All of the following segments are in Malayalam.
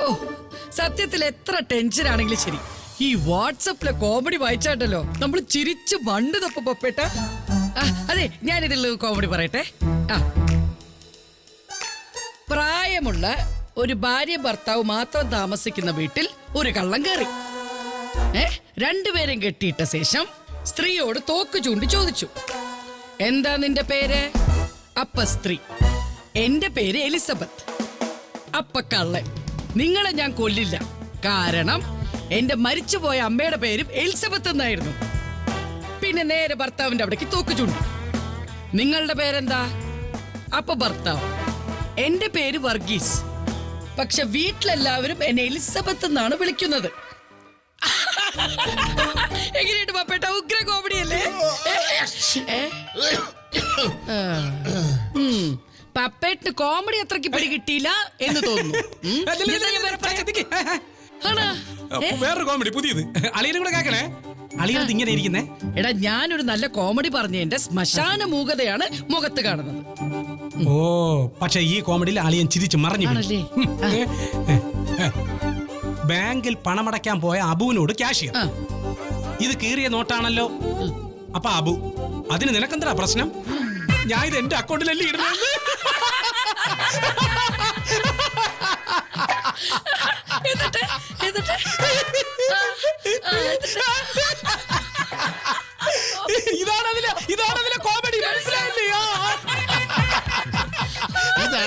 ഓ സത്യത്തിൽ എത്ര ടെൻഷൻ ആണെങ്കിലും ശരി. ഈ വാട്സപ്പിലെ കോമഡി വായിച്ചാട്ടല്ലോ. നമ്മൾ ചിരിച്ച് വണ്ട് തപ്പ പൊപ്പേട്ട അതെ ഞാനിതിൽ കോമഡി പറയട്ടെ. പ്രായമുള്ള ഒരു ഭാര്യ ഭർത്താവ് മാത്രം താമസിക്കുന്ന വീട്ടിൽ ഒരു കള്ളം കയറി. ഏ രണ്ടുപേരും കെട്ടിയിട്ട ശേഷം സ്ത്രീയോട് തോക്ക് ചൂണ്ടി ചോദിച്ചു. എന്താ നിന്റെ പേര്? അപ്പ സ്ത്രീ. എന്റെ പേര് എലിസബത്ത്. അപ്പ കള്ളൻ. നിങ്ങളെ ഞാൻ കൊല്ലില്ല. കാരണം എന്റെ മരിച്ചുപോയ അമ്മയുടെ പേരും എലിസബത്ത് എന്നായിരുന്നു. പിന്നെ നേരെ ഭർത്താവിന്റെ അവിടേക്ക് തോക്ക് ചൂണ്ടി. നിങ്ങളുടെ പേരെന്താ? അപ്പ ഭർത്താവ്. എന്റെ പേര് വർഗീസ്. പക്ഷെ വീട്ടിലെല്ലാവരും എന്നെ എലിസബത്ത് എന്നാണ് വിളിക്കുന്നത്. എങ്ങനെയുണ്ട് പപ്പേട്ട? ഉഗ്ര കോമഡി അല്ലേ. പപ്പേട്ടിന് കോമഡി അത്രയ്ക്ക് പിടി കിട്ടിയില്ല എന്ന് തോന്നുന്നു? വേറൊരു കോമഡി പുതിയത്. അളിയനും കൂടെ കേക്കണേ അളിയത് ഇങ്ങനെ ഇരിക്കുന്നേ? എടാ ഞാനൊരു നല്ല കോമഡി പറഞ്ഞതിന്റെ ശ്മശാന മൂകതയാണ് മുഖത്ത് കാണുന്നത്. ഓ പക്ഷെ ഈ കോമഡിയിൽ അളിയൻ ചിരിച്ച് മറിഞ്ഞു. ആണല്ലേ? ബാങ്കിൽ പണമടയ്ക്കാൻ പോയ അബുവിനോട് ക്യാഷിയർ ആ. ഇത് കീറിയ നോട്ടാണല്ലോ. അപ്പൊ അബു അതിന് നിനക്കെന്താ പ്രശ്നം? ഞാൻ ഇത് എന്റെ അക്കൗണ്ടിലല്ലേ ഇടുന്നത്?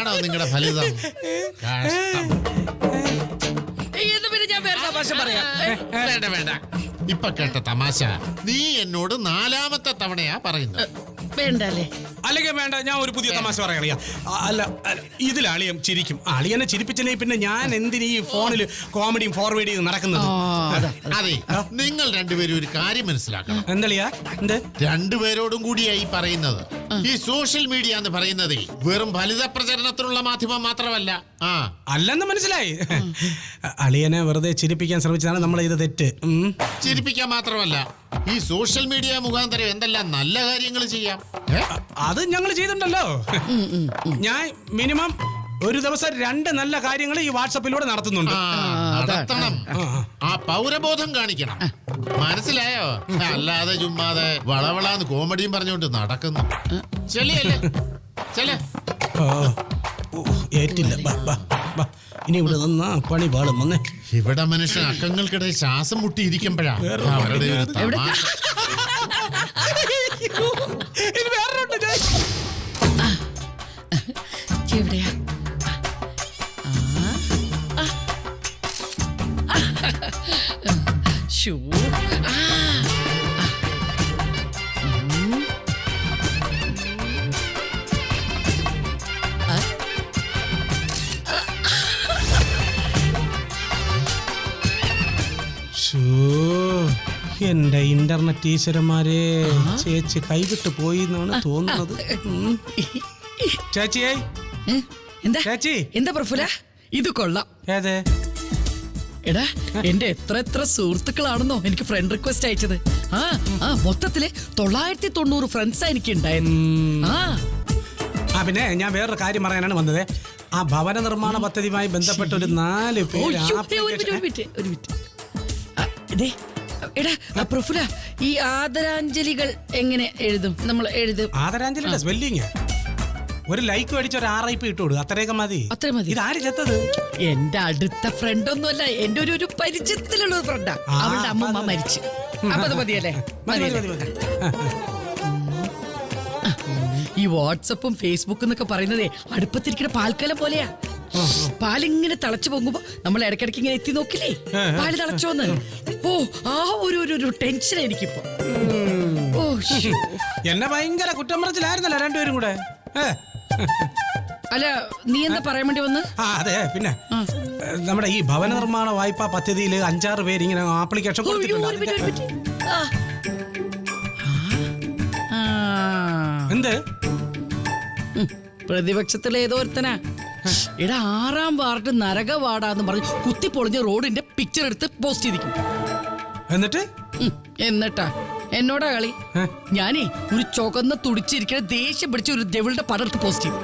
ഇതാണോ നിങ്ങളുടെ ഫലിതം? കഷ്ടം. എന്ന് പിന്നെ ഞാൻ വേറെ തമാശ പറയാം. വേണ്ട വേണ്ട. ഇപ്പൊ കേട്ട തമാശ. നീ എന്നോട് നാലാമത്തെ തവണയാ പറയുന്നത്. അല്ലെങ്കിൽ വേണ്ട ഞാൻ ഒരു പുതിയ തമാശ പറയാം അളിയ അല്ല അല്ല, ഇതിൽ അളിയം ചിരിക്കും. അളിയനെ ചിരിപ്പിച്ചില്ലേ പിന്നെ ഞാൻ എന്തിനീ ഈ ഫോണിൽ കോമഡിയും ഫോർവേഡ് ചെയ്ത് നടക്കുന്നത്? അതെ. നിങ്ങൾ രണ്ടുപേരും ഒരു കാര്യം മനസ്സിലാക്കണം. എന്തളിയാ? എന്ത്? രണ്ടുപേരോടും കൂടിയായി പറയുന്നത്. ഈ സോഷ്യൽ മീഡിയ എന്ന് പറയുന്നത് വെറും ഫലിത പ്രചരണത്തിനുള്ള മാധ്യമം മാത്രമല്ല. ആ. അല്ലെന്ന് മനസ്സിലായി. അളിയനെ വെറുതെ ചിരിപ്പിക്കാൻ ശ്രമിച്ചതാണ് നമ്മൾ ഇത് തെറ്റ്. ചിരിപ്പിക്കാൻ മാത്രമല്ല ഈ സോഷ്യൽ മീഡിയ മുഖാന്തരം എന്തെല്ലാം നല്ല കാര്യങ്ങൾ ചെയ്യാം? അത് ഞങ്ങൾ ചെയ്തിട്ടുണ്ടല്ലോ. ഞാൻ മിനിമം ഒരു ദിവസം രണ്ട് നല്ല കാര്യങ്ങൾ ഈ വാട്സപ്പിലൂടെ നടത്തുന്നുണ്ട്. നടത്തണം. ആ പൗരബോധം കാണിക്കണം. മനസ്സിലായോ അല്ലാതെ ചുമ്മാതെ വളവളാന്ന് കോമഡിയും പറഞ്ഞുകൊണ്ട് നടക്കുന്നു ചെല്ലിയല്ലേ ചെല്ല ഏറ്റില്ല. ഇനി ഇവിടെ നിന്നാ പണി വന്നേ ഇവിടെ മനുഷ്യൻ അക്കങ്ങൾക്കിടയിൽ ശ്വാസം മുട്ടിയിരിക്കുമ്പോഴാണ് അവരുടെ ഒരു തമാശ ഇത് വേറൊരുണ്ട് എവിടെയാ ആ. എന്റെ ഇന്റർനെറ്റ് ടീച്ചർമാരെ ചേച്ചി കൈവിട്ട് പോയി എന്നാണ് തോന്നുന്നത് ഉം. എന്താ? ചേച്ചി. എന്താ പ്രഫുല? ഇത് കൊള്ളാം. ഏതേ? എടാ എന്റെ എത്ര എത്ര സുഹൃത്തുക്കളാണെന്നോ എനിക്ക് ഫ്രണ്ട് റിക്വസ്റ്റ് അയച്ചത്. ആ ആ മൊത്തത്തിൽ തൊള്ളായിരത്തി തൊണ്ണൂറ് ഫ്രണ്ട്സാ എനിക്ക് ഉണ്ടായത്. ആ. ആ പിന്നെ ഞാൻ വേറൊരു കാര്യം പറയാനാണ് വന്നത്. ആ ഭവന നിർമ്മാണ പദ്ധതിയുമായി ബന്ധപ്പെട്ട ഒരു നാല് പേര് എടാ പ്രഫുല ഈ ആദരാഞ്ജലികൾ എങ്ങനെ എഴുതും? നമ്മൾ എഴുതും ആദരാഞ്ജലി സ്പെല്ലിങ് ഒരു ലൈക്ക് അടിച്ച ഒരു ആർ ഐ പി അത്രയൊക്കെ മതി. അത്ര മതി. ഇത് ആര് ചെത്തത്? എന്റെ അടുത്ത ഫ്രണ്ട് ഒന്നുമല്ല എന്റെ ഒരു ഒരു പരിചയത്തിലുള്ള ഫ്രണ്ടാ അവളുടെ അമ്മമ്മ മരിച്ചു. അപ്പൊ അത് മതിയല്ലേ? മതി മതി മതി മതി. ഈ വാട്സപ്പും ഫേസ്ബുക്കും എന്നൊക്കെ പറയുന്നതേ അടുപ്പത്തിരിക്കുന്ന പാൽക്കാലം പോലെയാ. പാലിങ്ങനെ തിളച്ചു പൊങ്ങുമ്പോ നമ്മൾ ഇടയ്ക്കിടയ്ക്ക് ഇങ്ങനെ എത്തി നോക്കില്ലേ? പാൽ തിളച്ചോന്ന്. ഓ ആ ഒരു ഒരു ടെൻഷൻ എനിക്കിപ്പോ. ഓ ശ്ശോ. എന്നെ ഭയങ്കര കുറ്റം പറച്ചിലായിരുന്നല്ലോ രണ്ടുപേരും കൂടെ. ഏ. അല്ല നീ എന്താ പറയാൻ വേണ്ടി വന്ന്? ആ അതെ പിന്നെ. ഏ, നമ്മുടെ ഈ ഭവന നിർമ്മാണ വായ്പാ പദ്ധതിയിൽ അഞ്ചാറ് പേര് ഇങ്ങനെ ആപ്ലിക്കേഷൻ ഓ, അയ്യോ, കൊടുത്തിട്ടുണ്ട്. ഒരു മിനിറ്റ്, ഒരു അതിന്റെ- മിനിറ്റ്. ആ. ആ. എന്ത്? ഉം, പ്രതിപക്ഷത്തിലെ ഏതോ ഒരുത്തനാ. എടാ ആറാം വാർഡ് നരകവാടാന്ന് പറഞ്ഞ് കുത്തിപ്പൊളിഞ്ഞ റോഡിന്റെ പിക്ചർ എടുത്ത് പോസ്റ്റ് ചെയ്തിരിക്കും. എന്നിട്ട്? ഉം, എന്നിട്ടാ. എന്നോടാ കളി? ഞാനേ ഒരു ചുവന്ന തുടിച്ചിരിക്കുന്ന ദേഷ്യം പിടിച്ച ഒരു ഡെവിളുടെ പടം എടുത്ത് പോസ്റ്റ് ചെയ്തു.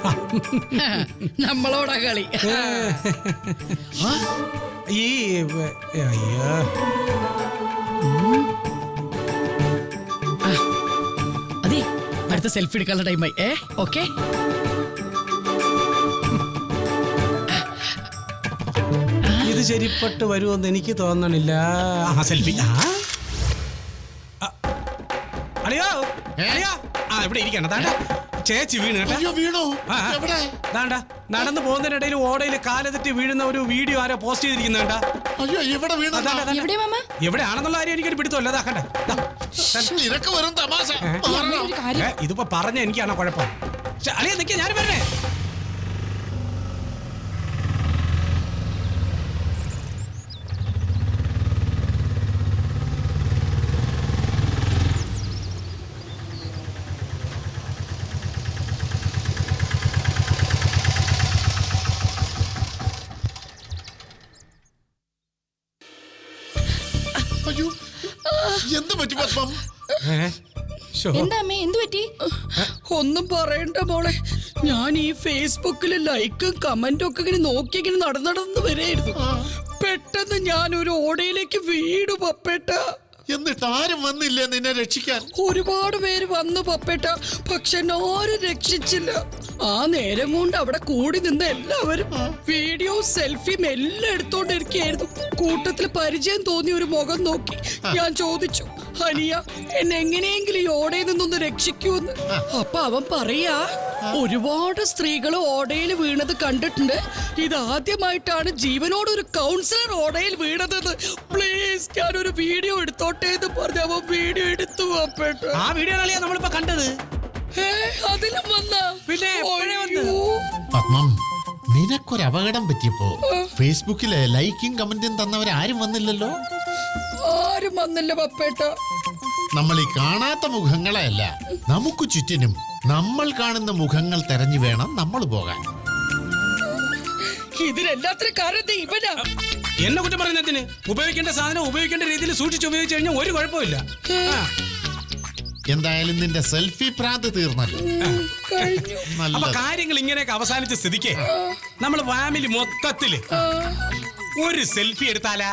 നമ്മളോടാ കളി. ആ, ഈ വ- അയ്യോ. അതെ അടുത്ത സെൽഫി എടുക്കാനുള്ള ടൈമായി ഏ ഓക്കെ ഇത് ശരിപ്പെട്ട് വരുമെന്ന് എനിക്ക് തോന്നണില്ല. ആ സെൽഫി. അളിയോ? അളിയോ. ആ ഇവിടെ ഇരിക്കണ്ട. താണ്ട ചേച്ചി വീണ് കേട്ടോ. വീണോ. എവിടെ? നടന്നു പോകുന്നതിനിടയിൽ ഓടയിൽ കാലതെറ്റി വീഴുന്ന ഒരു വീഡിയോ ആരോ പോസ്റ്റ് ചെയ്തിരിക്കുന്നുണ്ട അയ്യോ ഇവിടെ വീണോ? എവിടെ ആണെന്നുള്ള എവിടെയാണെന്നുള്ള കാര്യം എനിക്കൊരു പിടുത്തമല്ല. അതാ കണ്ട? ദാ. നിനക്ക് വെറും തമാശ. ഏ? ഈ അമ്മയുടെ ഒരു കാര്യം. ഏ, ഇതിപ്പോ പറഞ്ഞ എനിക്കാണോ കുഴപ്പം? അളിയ നിക്ക ഞാൻ വരണേ അയ്യോ എന്ത് പറ്റി പത്മം? ഏ? എന്താ അമ്മേ എന്തു പറ്റി? ഒന്നും പറയണ്ട മോളെ. ഞാൻ ഈ ഫേസ്ബുക്കിൽ ലൈക്കും കമന്റും ഒക്കെ ഇങ്ങനെ നോക്കി ഇങ്ങനെ നടന്നടന്ന് വരെയായിരുന്നു പെട്ടെന്ന് ഞാൻ ഒരു ഓടയിലേക്ക് വീട് പപ്പേട്ട. എന്നിട്ട് ആരും വന്നില്ലേ നിന്നെ രക്ഷിക്കാൻ? ഒരുപാട് പേര് വന്നു പപ്പേട്ട. പക്ഷെ ആരും രക്ഷിച്ചില്ല. ആ നേരം കൊണ്ട് അവിടെ കൂടി നിന്ന് എല്ലാവരും വീഡിയോ സെൽഫിയും എല്ലാം എടുത്തോണ്ടിരിക്കുകയായിരുന്നു. കൂട്ടത്തിൽ പരിചയം തോന്നിയ ഒരു മുഖം നോക്കി ഞാൻ ചോദിച്ചു ഹനിയ എന്നെ എങ്ങനെയെങ്കിലും ഈ ഓടയിൽ നിന്നൊന്ന് രക്ഷിക്കൂന്ന് അപ്പൊ അവൻ പറയാ ഒരുപാട് സ്ത്രീകൾ ഓടയിൽ വീണത് കണ്ടിട്ടുണ്ട്. ഇത് ആദ്യമായിട്ടാണ് ജീവനോട് ഒരു കൗൺസിലർ ഓടയിൽ വീണതെന്ന്. പ്ലീസ് ഞാനൊരു വീഡിയോ എടുത്തോട്ടെ എന്ന് പറഞ്ഞ അവൻ വീഡിയോ എടുത്തു ആ വീഡിയോ നമ്മളിപ്പോ കണ്ടത്. ഏ, അതിലും വന്ന. പിന്നെ എപ്പോഴേ വന്ന്? പത്മം നിനക്കൊരു അപകടം പറ്റിയപ്പോ ഫേസ്ബുക്കിൽ ലൈക്കും കമന്റും തന്നവരാരും വന്നില്ലല്ലോ? ആരും വന്നില്ല പപ്പേട്ട. നമ്മൾ ഈ കാണാത്ത മുഖങ്ങളെയല്ല നമുക്ക് ചുറ്റിനും നമ്മൾ കാണുന്ന മുഖങ്ങൾ തെരഞ്ഞു വേണം നമ്മൾ പോകാൻ. ഇതിനെല്ലാത്തിനും കാരണം ഇവനാ. എന്നെ കുറ്റം പറയുന്നതിന് ഉപയോഗിക്കേണ്ട സാധനം ഉപയോഗിക്കേണ്ട രീതിയിൽ സൂക്ഷിച്ച് ഉപയോഗിച്ചു കഴിഞ്ഞാൽ ഒരു കുഴപ്പമില്ല. എന്തായാലും നിന്റെ സെൽഫി പ്രാന്ത് തീർന്നല്ലോ. അപ്പൊ കാര്യങ്ങൾ ഇങ്ങനെയൊക്കെ അവസാനിച്ച സ്ഥിതിക്ക് നമ്മൾ ഫാമിലി മൊത്തത്തിൽ ഒരു സെൽഫി എടുത്താലാ?